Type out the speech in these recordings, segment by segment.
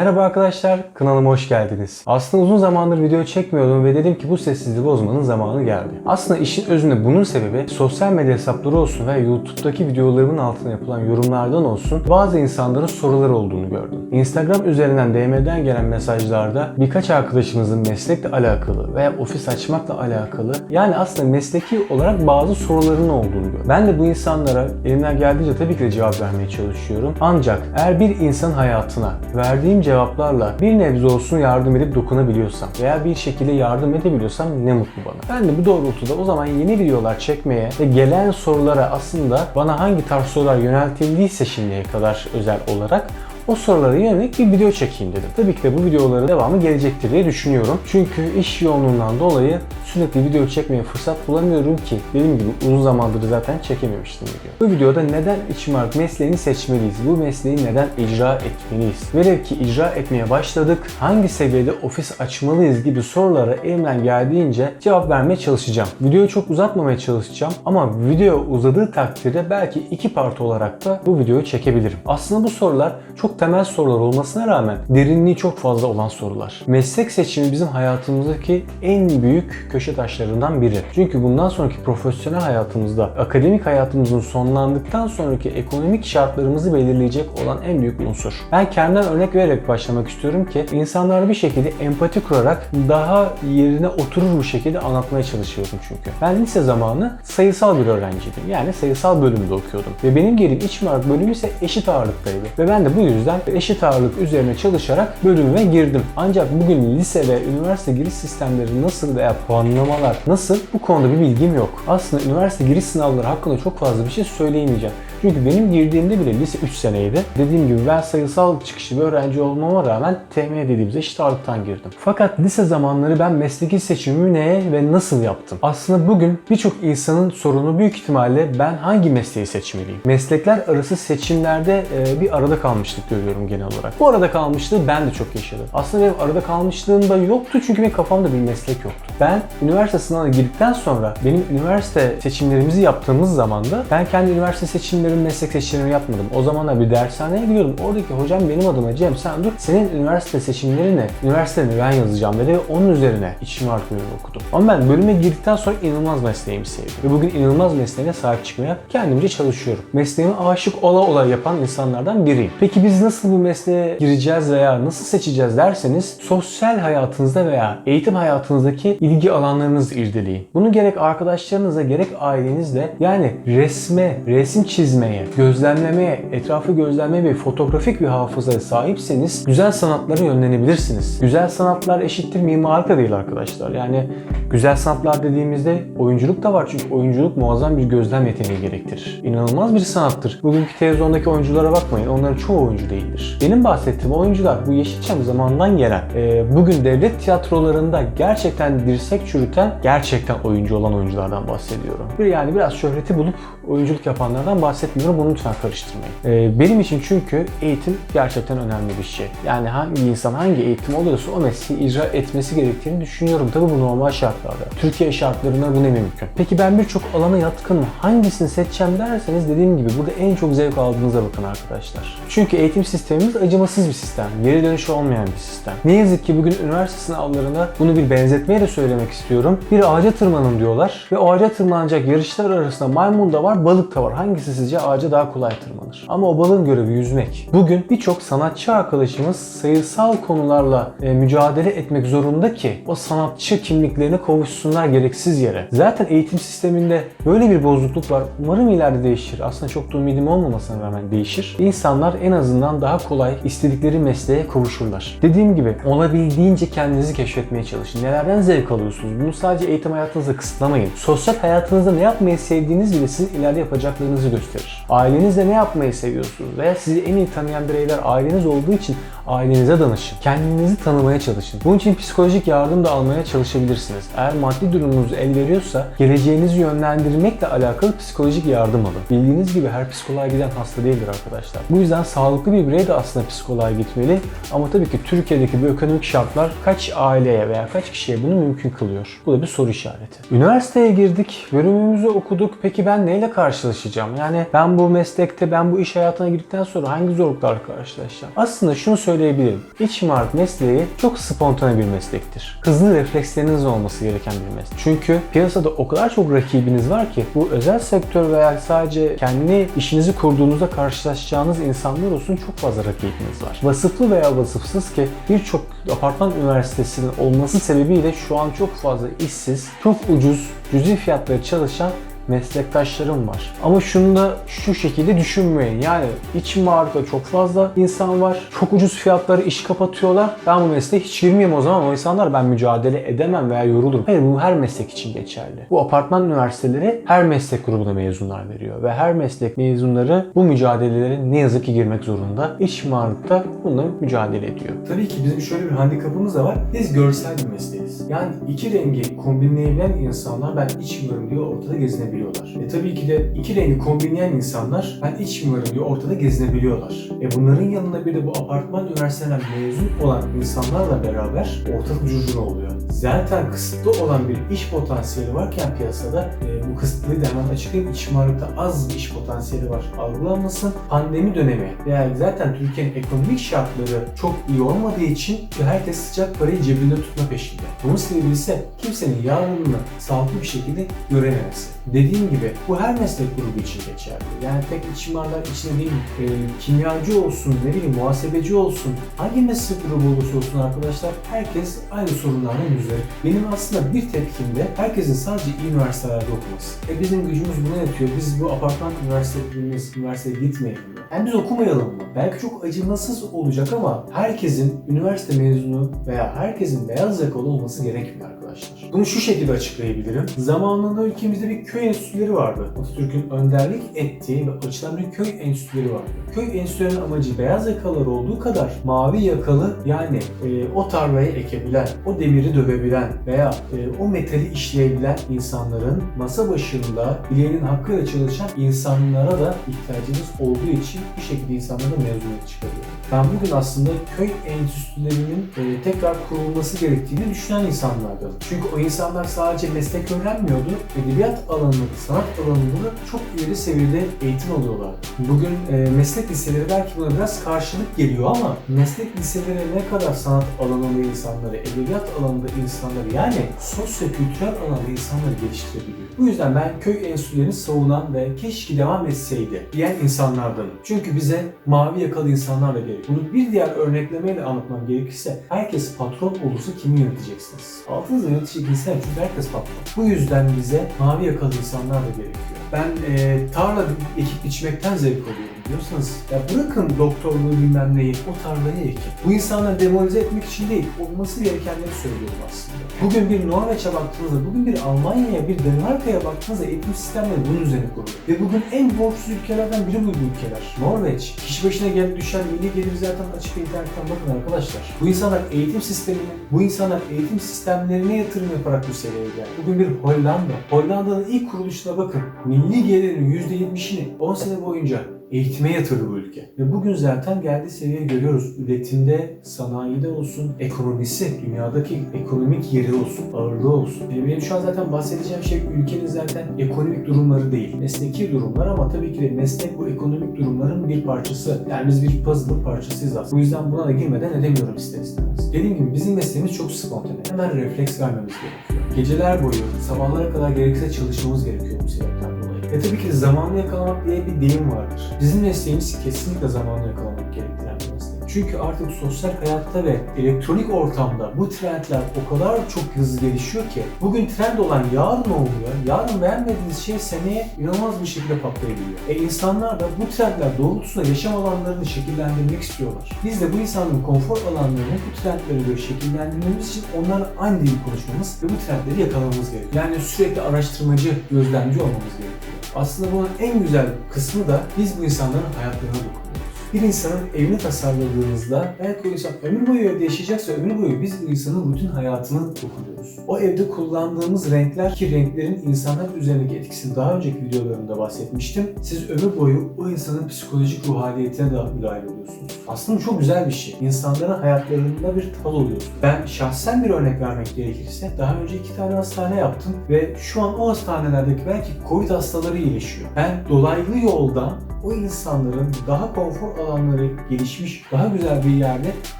Merhaba arkadaşlar, kanalıma hoş geldiniz. Aslında uzun zamandır video çekmiyordum ve dedim ki bu sessizliği bozmanın zamanı geldi. Aslında işin özünde bunun sebebi sosyal medya hesapları olsun veya YouTube'daki videolarımın altına yapılan yorumlardan olsun bazı insanların soruları olduğunu gördüm. Instagram üzerinden DM'den gelen mesajlarda birkaç arkadaşımızın meslekle alakalı veya ofis açmakla alakalı yani aslında mesleki olarak bazı soruların olduğunu gördüm. Ben de bu insanlara elimden geldiğince tabii ki de cevap vermeye çalışıyorum. Ancak eğer bir insan hayatına verdiğim cevaplarla bir nebze olsun yardım edip dokunabiliyorsam veya bir şekilde yardım edebiliyorsam ne mutlu bana. Ben de bu doğrultuda o zaman yeni videolar çekmeye ve gelen sorulara aslında bana hangi tarz sorular yöneltildiyse şimdiye kadar özel olarak o sorulara yönelik bir video çekeyim dedim. Tabii ki de bu videoların devamı gelecektir diye düşünüyorum. Çünkü iş yoğunluğundan dolayı sürekli video çekmeye fırsat bulamıyorum ki dediğim gibi uzun zamandır zaten çekememiştim video. Bu videoda neden içmark mesleğini seçmeliyiz? Bu mesleği neden icra etmeliyiz? Velev ki icra etmeye başladık, hangi seviyede ofis açmalıyız gibi sorulara elimden geldiğince cevap vermeye çalışacağım. Videoyu çok uzatmamaya çalışacağım ama video uzadığı takdirde belki iki part olarak da bu videoyu çekebilirim. Aslında bu sorular çok temel sorular olmasına rağmen derinliği çok fazla olan sorular. Meslek seçimi bizim hayatımızdaki en büyük köşe taşlarından biri. Çünkü bundan sonraki profesyonel hayatımızda, akademik hayatımızın sonlandıktan sonraki ekonomik şartlarımızı belirleyecek olan en büyük unsur. Ben kendimden örnek vererek başlamak istiyorum ki insanlar bir şekilde empati kurarak daha yerine oturur bir şekilde anlatmaya çalışıyorum çünkü. Ben lise zamanı sayısal bir öğrenciydim. Yani sayısal bölümde okuyordum. Ve benim girdiğim iç mimar bölümü ise eşit ağırlıktaydı. Ve ben de bu yüzden eşit ağırlık üzerine çalışarak bölümüme girdim. Ancak bugün lise ve üniversite giriş sistemleri nasıl veya puanlamalar nasıl bu konuda bir bilgim yok. Aslında üniversite giriş sınavları hakkında çok fazla bir şey söyleyemeyeceğim. Çünkü benim girdiğimde bile lise 3 seneydi. Dediğim gibi ben sayısal çıkışlı bir öğrenci olmama rağmen TM dediğimiz eşit ağırlıktan girdim. Fakat lise zamanları ben mesleki seçimimi neye ve nasıl yaptım? Aslında bugün birçok insanın sorunu büyük ihtimalle ben hangi mesleği seçmeliyim? Meslekler arası seçimlerde e, bir arada kalmışlık görüyorum genel olarak. Bu arada kalmışlığı ben de çok yaşadım. Aslında benim arada kalmışlığım da yoktu çünkü benim kafamda bir meslek yoktu. Ben üniversite sınavına girdikten sonra benim üniversite seçimlerimizi yaptığımız zaman da ben kendi üniversite seçimlerimi, meslek seçimlerimi yapmadım. O zamanlar bir dershaneye gidiyordum. Oradaki hocam benim adıma Cem sen dur senin üniversite seçimleri ne? Üniversiteni ben yazacağım dedi ve onun üzerine iç mimar bölümü okudum. Ama ben bölüme girdikten sonra inanılmaz mesleğimi sevdim. Ve bugün inanılmaz mesleğine sahip çıkmaya kendimce çalışıyorum. Mesleğime aşık ola ola yapan insanlardan biriyim. Peki biz nasıl bu mesleğe gireceğiz veya nasıl seçeceğiz derseniz sosyal hayatınızda veya eğitim hayatınızdaki ilgi alanlarınızı irdeleyin. Bunu gerek arkadaşlarınızla gerek ailenizle yani resme, resim çizmeye, gözlemlemeye, etrafı gözlemlemeye ve fotoğrafik bir hafızaya sahipseniz güzel sanatlara yönlenebilirsiniz. Güzel sanatlar eşittir mimarlık da değil arkadaşlar. Yani güzel sanatlar dediğimizde oyunculuk da var çünkü oyunculuk muazzam bir gözlem yeteneği gerektirir. İnanılmaz bir sanattır. Bugünkü televizyondaki oyunculara bakmayın. Onların çoğu oyuncu değildir. Benim bahsettiğim oyuncular bu Yeşilçam zamanından gelen e, bugün devlet tiyatrolarında gerçekten dirsek çürüten gerçekten oyuncu olan oyunculardan bahsediyorum. Yani biraz şöhreti bulup oyunculuk yapanlardan bahsetmiyorum. Bunu lütfen karıştırmayın. Ee, benim için çünkü eğitim gerçekten önemli bir şey. Yani hangi insan hangi eğitim alıyorsa o mesleği icra etmesi gerektiğini düşünüyorum. Tabii bu normal şartlarda. Türkiye şartlarında bu ne mümkün. Peki ben birçok alana yatkınım. Hangisini seçeceğim derseniz dediğim gibi burada en çok zevk aldığınıza bakın arkadaşlar. Çünkü eğitim sistemimiz acımasız bir sistem. Geri dönüşü olmayan bir sistem. Ne yazık ki bugün üniversite sınavlarında bunu bir benzetmeye de söylemek istiyorum. Bir ağaca tırmanın diyorlar ve o ağaca tırmanacak yarışlar arasında maymun da var, balık da var. Hangisi sizce ağaca daha kolay tırmanır? Ama o balığın görevi yüzmek. Bugün birçok sanatçı arkadaşımız sayısal konularla e, mücadele etmek zorunda ki o sanatçı kimliklerine kavuşsunlar gereksiz yere. Zaten eğitim sisteminde böyle bir bozukluk var. Umarım ileride değişir. Aslında çok da ümidim olmamasına rağmen değişir. İnsanlar en azından daha kolay istedikleri mesleğe kavuşurlar. Dediğim gibi olabildiğince kendinizi keşfetmeye çalışın. Nelerden zevk alıyorsunuz? Bunu sadece eğitim hayatınızda kısıtlamayın. Sosyal hayatınızda ne yapmayı sevdiğiniz bile sizin ileride yapacaklarınızı gösterir. Ailenizde ne yapmayı seviyorsunuz veya sizi en iyi tanıyan bireyler aileniz olduğu için ailenize danışın. Kendinizi tanımaya çalışın. Bunun için psikolojik yardım da almaya çalışabilirsiniz. Eğer maddi durumunuz el veriyorsa geleceğinizi yönlendirmekle alakalı psikolojik yardım alın. Bildiğiniz gibi her psikoloğa giden hasta değildir arkadaşlar. Bu yüzden sağlıklı bir birey de aslında psikoloğa gitmeli. Ama tabii ki Türkiye'deki bu ekonomik şartlar kaç aileye veya kaç kişiye bunu mümkün kılıyor? Bu da bir soru işareti. Üniversiteye girdik, bölümümüzü okuduk. Peki ben neyle karşılaşacağım? Yani ben Ben bu meslekte, ben bu iş hayatına girdikten sonra hangi zorluklarla karşılaşacağım? Aslında şunu söyleyebilirim. İç mimarlık mesleği çok spontane bir meslektir. Hızlı refleksleriniz olması gereken bir meslek. Çünkü piyasada o kadar çok rakibiniz var ki bu özel sektör veya sadece kendi işinizi kurduğunuzda karşılaşacağınız insanlar olsun çok fazla rakibiniz var. Vasıflı veya vasıfsız ki birçok apartman üniversitesinin olması sebebiyle şu an çok fazla işsiz, çok ucuz, cüzi fiyatları çalışan meslektaşlarım var. Ama şunu da şu şekilde düşünmeyin. Yani iç mimarlıkta çok fazla insan var. Çok ucuz fiyatları iş kapatıyorlar. Ben bu mesleğe hiç girmeyeyim o zaman. O insanlar ben mücadele edemem veya yorulurum. Hayır bu her meslek için geçerli. Bu apartman üniversiteleri her meslek grubuna mezunlar veriyor. Ve her meslek mezunları bu mücadelelere ne yazık ki girmek zorunda. İç mimarlıkta bununla mücadele ediyor. Tabii ki bizim şöyle bir handikapımız da var. Biz görsel bir mesleğiz. Yani iki rengi kombinleyebilen insanlar ben iç mimarım diyor ortada gezinebiliyorlar. E tabii ki de iki rengi kombinleyen insanlar ben iç mimarım diyor ortada gezinebiliyorlar. E bunların yanında bir de bu apartman üniversiteden mezun olan insanlarla beraber ortalık curcuna oluyor. Zaten kısıtlı olan bir iş potansiyeli varken piyasada e, bu kısıtlıyı da hemen açıklayayım. İç mimarlıkta az bir iş potansiyeli var. Algılanmasın. Pandemi dönemi veya zaten Türkiye'nin ekonomik şartları çok iyi olmadığı için herkes sıcak parayı cebinde tutma peşinde. Bunun sebebi ise kimsenin yarınını sağlıklı bir şekilde görememesi. Dediğim gibi bu her meslek grubu için geçerli. Yani tek iç mimarlar için değil, e, kimyacı olsun, ne bileyim muhasebeci olsun, hangi meslek grubu olursa olsun arkadaşlar herkes aynı sorunlarla yüzleşir. Benim aslında bir tepkimde herkesin sadece üniversitelerde okuması. E bizim gücümüz buna yatıyor. Biz bu apartman üniversitemiz, üniversiteye gitmeyelim mi? Yani biz okumayalım mı? Belki çok acımasız olacak ama herkesin üniversite mezunu veya herkesin beyaz yakalı olması gerekmiyor arkadaşlar. Bunu şu şekilde açıklayabilirim. Zamanında ülkemizde bir köy enstitüleri vardı. Atatürk'ün önderlik ettiği ve açılan bir köy enstitüleri vardı. Köy enstitülerinin amacı beyaz yakalılar olduğu kadar mavi yakalı yani e, o tarlayı ekebilen, o demiri dövebilen veya e, o metali işleyebilen insanların masa başında bileğinin hakkıyla çalışan insanlara da ihtiyacımız olduğu için bir şekilde insanlara mezuniyet çıkarıyor. Ben bugün aslında köy enstitülerinin e, tekrar kurulması gerektiğini düşünen insanlardım. Çünkü o insanlar sadece meslek öğrenmiyordu, edebiyat alanında, sanat alanında da çok ileri seviyede eğitim alıyorlardı. Bugün e, meslek liseleri belki buna biraz karşılık geliyor ama meslek liseleri ne kadar sanat alanında insanları, edebiyat alanında insanları yani sosyo-kültürel alanda insanları geliştirebiliyor. Bu yüzden ben köy enstitülerini savunan ve keşke devam etseydi diyen insanlardanım. Çünkü bize mavi yakalı insanlarla gerek. Bunu bir diğer örneklemeyle anlatmam gerekirse herkes patron olursa kimi yöneteceksiniz? Altınızda yönetecek insan çünkü herkes patron. Bu yüzden bize mavi yakalı insanlar da gerekiyor. Ben e, tarla ekip biçmekten zevk alıyorum diyorsanız ya bırakın doktorluğu bilmem neyi o tarlayı ekin. Bu insanları demoralize etmek için değil olması gerekenleri söylüyorum aslında. Bugün bir Norveç'e baktığınızda, bugün bir Almanya'ya, bir Danimarka'ya baktığınızda eğitim sistemleri bunun üzerine kurulu. Ve bugün en borçsuz ülkelerden biri bu ülkeler. Norveç. Kişi başına gelip düşen milli gelir zaten açık internetten bakın arkadaşlar. Bu insanlar eğitim sistemine, bu insanlar eğitim sistemlerine yatırım yaparak bu seviyeye geldi. Bugün bir Hollanda. Hollanda'nın ilk kuruluşuna bakın. Milli gelirin %70'ini 10 sene boyunca eğitime yatırdı bu ülke. Ve bugün zaten geldiği seviyeyi görüyoruz. Üretimde, sanayide olsun, ekonomisi, dünyadaki ekonomik yeri olsun, ağırlığı olsun. Benim şu an zaten bahsedeceğim şey ülkenin zaten ekonomik durumları değil. Mesleki durumlar ama tabii ki de meslek bu ekonomik durumların bir parçası. Yani biz bir puzzle'ın parçasıyız aslında. Bu yüzden buna da girmeden edemiyorum ister istemez. Dediğim gibi bizim mesleğimiz çok spontane. Hemen refleks vermemiz gerekiyor. Geceler boyu, sabahlara kadar gerekirse çalışmamız gerekiyor bu sebepten Ve tabii ki zamanı yakalamak diye bir deyim vardır. Bizim mesleğimiz kesinlikle zamanı yakalamak gerektiren bir. Çünkü artık sosyal hayatta ve elektronik ortamda bu trendler o kadar çok hızlı gelişiyor ki bugün trend olan yarın oluyor. Yarın beğenmediğiniz şey seneye inanılmaz bir şekilde patlayabiliyor. E insanlar da bu trendler doğrultusunda yaşam alanlarını şekillendirmek istiyorlar. Biz de bu insanların konfor alanlarını bu trendlere göre şekillendirmemiz için onlarla aynı dili konuşmamız ve bu trendleri yakalamamız gerekiyor. Yani sürekli araştırmacı, gözlemci olmamız gerekiyor. Aslında bunun en güzel kısmı da biz bu insanların hayatlarına dokunuyoruz. Bir insanın evini tasarladığınızda eğer o insan ömür boyu evde yaşayacaksa ömür boyu biz bu insanın bütün hayatını dokunuyoruz. O evde kullandığımız renkler ki renklerin insanlar üzerindeki etkisini daha önceki videolarımda bahsetmiştim. Siz ömür boyu o insanın psikolojik ruh haliyetine de müdahale ediyorsunuz. Aslında çok güzel bir şey. İnsanların hayatlarında bir tal oluyorsunuz. Ben şahsen bir örnek vermek gerekirse daha önce iki tane hastane yaptım ve şu an o hastanelerdeki belki Covid hastaları iyileşiyor. Ben dolaylı yoldan o insanların daha konfor alanları gelişmiş, daha güzel bir yerde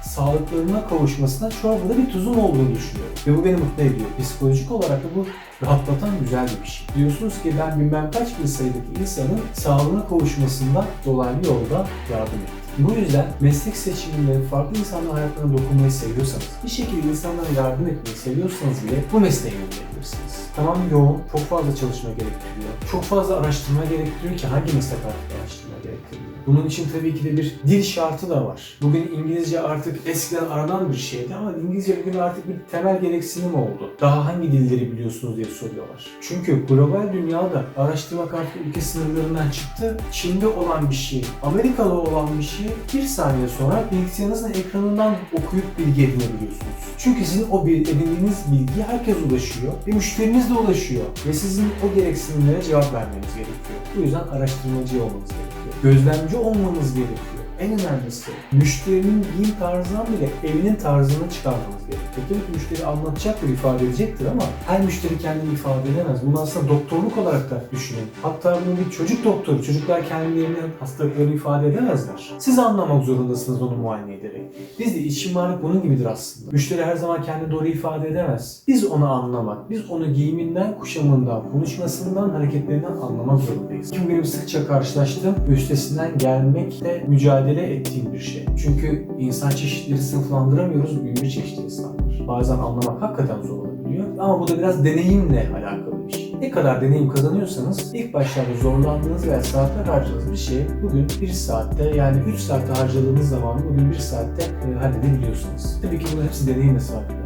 sağlıklarına kavuşmasına çorbada bir tuzum olduğunu düşünüyorum. Ve bu beni mutlu ediyor. Psikolojik olarak da bu rahatlatan güzel bir şey. Diyorsunuz ki ben bilmem kaç bin sayıdaki insanın sağlığına kavuşmasında dolaylı yolda yardım ettim. Bu yüzden meslek seçiminde farklı insanların hayatlarına dokunmayı seviyorsanız, bir şekilde insanlara yardım etmeyi seviyorsanız bile bu mesleğe yönelebilirsiniz. Tamam yoğun, çok fazla çalışma gerektiriyor. Çok fazla araştırma gerektiriyor ki hangi meslek artık araştırma gerektiriyor? Bunun için tabii ki de bir dil şartı da var. Bugün İngilizce artık eskiden aranan bir şeydi ama İngilizce bugün artık bir temel gereksinim oldu. Daha hangi dilleri biliyorsunuz diye soruyorlar. Çünkü global dünyada araştırmak artık ülke sınırlarından çıktı. Çin'de olan bir şey, Amerika'da olan bir şey bir saniye sonra bilgisayarınızın ekranından okuyup bilgi edinebiliyorsunuz. Çünkü sizin o edindiğiniz bilgiye herkes ulaşıyor ve müşteriniz de ulaşıyor. Ve sizin o gereksinimlere cevap vermeniz gerekiyor. Bu yüzden araştırmacı olmanız gerekiyor. Gözlemci olmanız gerekiyor. En önemlisi müşterinin giyim tarzından bile evinin tarzını çıkarmanız gerekiyor. Tabii ki müşteri anlatacaktır, ifade edecektir ama her müşteri kendini ifade edemez. Bunu aslında doktorluk olarak da düşünün. Hatta bunu bir çocuk doktoru, çocuklar kendilerinin hastalıklarını ifade edemezler. Siz anlamak zorundasınız onu muayene ederek. Biz de iç mimarlık bunun gibidir aslında. Müşteri her zaman kendini doğru ifade edemez. Biz onu anlamak, biz onu giyiminden, kuşamından, konuşmasından, hareketlerinden anlamak zorundayız. Bu benim sıkça karşılaştığım üstesinden gelmekle mücadele ettiğim bir şey. Çünkü insan çeşitleri sınıflandıramıyoruz, bin bir çeşit insan. Bazen anlamak hakikaten zor olabiliyor. Ama bu da biraz deneyimle alakalı bir şey. Ne kadar deneyim kazanıyorsanız ilk başlarda zorlandığınız veya saatler harcadığınız bir şeyi bugün bir saatte yani 3 saatte harcadığınız zamanı bugün bir saatte e, halledebiliyorsunuz. Tabii ki bunların hepsi deneyimle sabit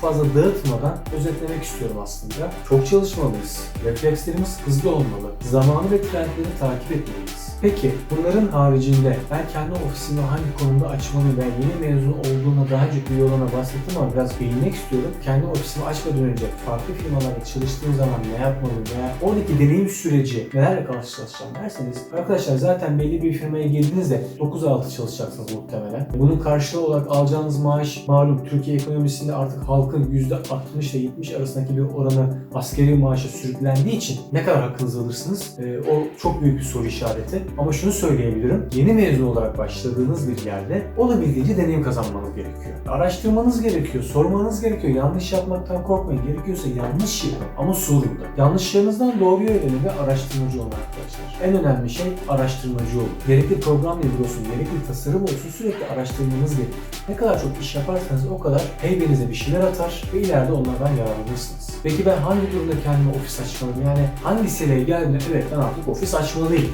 fazla dağıtmadan özetlemek istiyorum aslında. Çok çalışmalıyız. Reflekslerimiz hızlı olmalı. Zamanı ve trendleri takip etmeliyiz. Peki bunların haricinde ben kendi ofisimi hangi konumda açmalıyım ben yeni mezun olduğuna daha önce bir yoluna bahsettim ama biraz değinmek istiyorum. Kendi ofisimi açmadan önce farklı firmalarda çalıştığım zaman ne yapmalıyım veya oradaki deneyim süreci nelerle karşılaşacağım derseniz arkadaşlar zaten belli bir firmaya girdiğinizde 9-6 çalışacaksınız muhtemelen. Bunun karşılığı olarak alacağınız maaş malum Türkiye ekonomisinde artık halkın %60 ile 70 arasındaki bir oranı askeri maaşa sürüklendiği için ne kadar hakkınızı alırsınız? Ee, o çok büyük bir soru işareti. Ama şunu söyleyebilirim. Yeni mezun olarak başladığınız bir yerde olabildiğince deneyim kazanmanız gerekiyor. Araştırmanız gerekiyor, sormanız gerekiyor. Yanlış yapmaktan korkmayın. Gerekiyorsa yanlış yapın ama sorun da. Yanlışlarınızdan doğruyu öğrenin ve araştırmacı olun arkadaşlar. En önemli şey araştırmacı olun. Gerekli program dili olsun, gerekli tasarım olsun sürekli araştırmanız gerekiyor. Ne kadar çok iş yaparsanız o kadar heybenize bir şeyler atar ve ileride onlardan yararlanırsınız. Peki ben hangi durumda kendime ofis açmalıyım? Yani hangi seviyeye geldiğinde evet ben artık ofis açmalıyım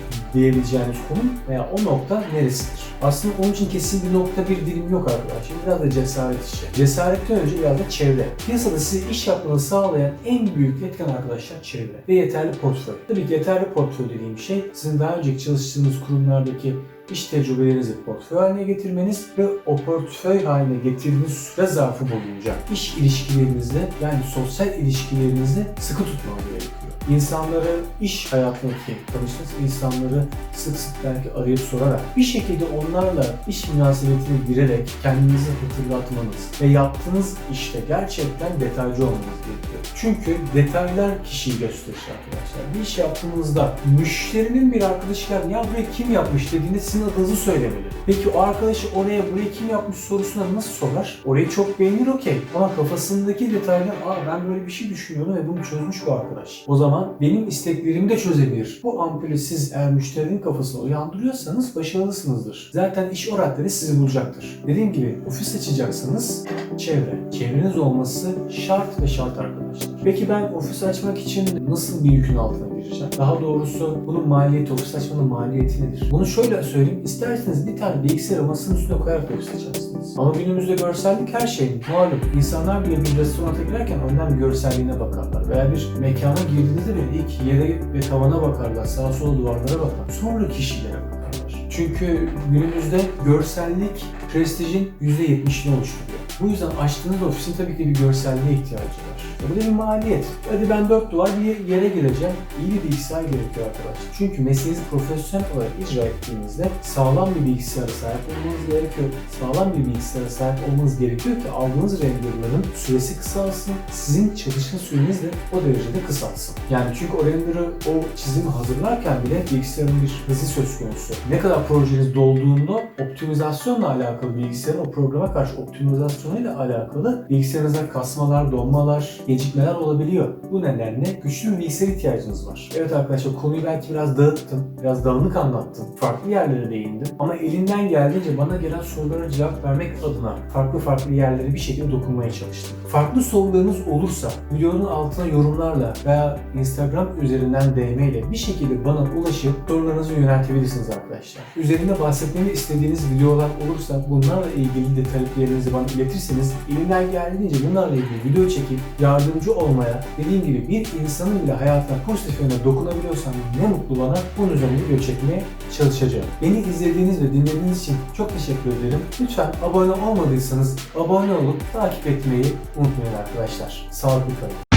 diyebileceğiniz konu veya o nokta neresidir? Aslında onun için kesin bir nokta bir dilim yok arkadaşlar. Biraz da cesaret işi. Cesaretten önce biraz da çevre. Piyasada size iş yapmanızı sağlayan en büyük etken arkadaşlar çevre ve yeterli portföy. Tabii ki yeterli portföy dediğim şey sizin daha önceki çalıştığınız kurumlardaki iş tecrübelerinizi portföy haline getirmeniz ve o portföy haline getirdiğiniz süre zarfı boyunca iş ilişkilerinizde yani sosyal ilişkilerinizde sıkı tutmanız gerekiyor. İnsanları iş hayatındaki tanıştığınız insanları sık sık belki arayıp sorarak bir şekilde onlarla iş münasebetine girerek kendinizi hatırlatmanız ve yaptığınız işte gerçekten detaycı olmanız gerekiyor. Çünkü detaylar kişiyi gösterir arkadaşlar. Bir iş yaptığınızda müşterinin bir arkadaşı geldi ya burayı kim yapmış dediğinde sizin adınızı söylemeli. Peki o arkadaşı oraya burayı kim yapmış sorusuna nasıl sorar? Orayı çok beğenir okey ama kafasındaki detaylar aa ben böyle bir şey düşünüyordum ve bunu çözmüş bu arkadaş. O zaman benim isteklerimi de çözebilir. Bu ampulü siz eğer müşterinin kafasına uyandırıyorsanız başarılısınızdır. Zaten iş o raddede sizi bulacaktır. Dediğim gibi ofis açacaksınız çevre. Çevreniz olması şart ve şart arkadaşlar. Peki ben ofis açmak için nasıl bir yükün altına çalışacağım. Daha doğrusu bunun maliyeti, ofis açmanın maliyeti nedir? Bunu şöyle söyleyeyim. İsterseniz bir tane bilgisayarı masanın üstüne koyarak ofis açarsınız. Ama günümüzde görsellik her şey malum. İnsanlar bile bir restoranta girerken önden bir görselliğine bakarlar. Veya bir mekana girdiğinizde bile ilk yere ve tavana bakarlar. Sağa sola duvarlara bakar. Sonra kişilere bakarlar. Çünkü günümüzde görsellik prestijin %70'ini oluşturuyor. Bu yüzden açtığınız ofisin tabii ki bir görselliğe ihtiyacı var. E bu da bir maliyet. Hadi ben dört duvar bir yere gireceğim. İyi bir bilgisayar gerekiyor arkadaşlar. Çünkü mesleğinizi profesyonel olarak icra ettiğinizde sağlam bir bilgisayara sahip olmanız gerekiyor. Sağlam bir bilgisayara sahip olmanız gerekiyor ki aldığınız renderların süresi kısalsın. Sizin çalışma süreniz de o derecede kısalsın. Yani çünkü o render'ı, o çizimi hazırlarken bile bilgisayarın bir hızı söz konusu. Ne kadar projeniz dolduğunda optimizasyonla alakalı bilgisayarın o programa karşı optimizasyonuyla alakalı bilgisayarınızda kasmalar, donmalar, gecikmeler olabiliyor. Bu nedenle güçlü bir bilgisayar ihtiyacınız var. Evet arkadaşlar konuyu belki biraz dağıttım, biraz dağınık anlattım. Farklı yerlere değindim. Ama elinden geldiğince bana gelen sorulara cevap vermek adına farklı farklı yerlere bir şekilde dokunmaya çalıştım. Farklı sorularınız olursa videonun altına yorumlarla veya Instagram üzerinden DM ile bir şekilde bana ulaşıp sorularınızı yöneltebilirsiniz arkadaşlar. Üzerinde bahsetmemi istediğiniz videolar olursa bunlarla ilgili de taleplerinizi bana iletirseniz elimden geldiğince bunlarla ilgili video çekip yardımcı olmaya dediğim gibi bir insanın bile hayatına pozitif yöne dokunabiliyorsam ne mutlu bana bunun üzerine video çekmeye çalışacağım. Beni izlediğiniz ve dinlediğiniz için çok teşekkür ederim. Lütfen abone olmadıysanız abone olup takip etmeyi unutmayın arkadaşlar. Sağlıklı kalın.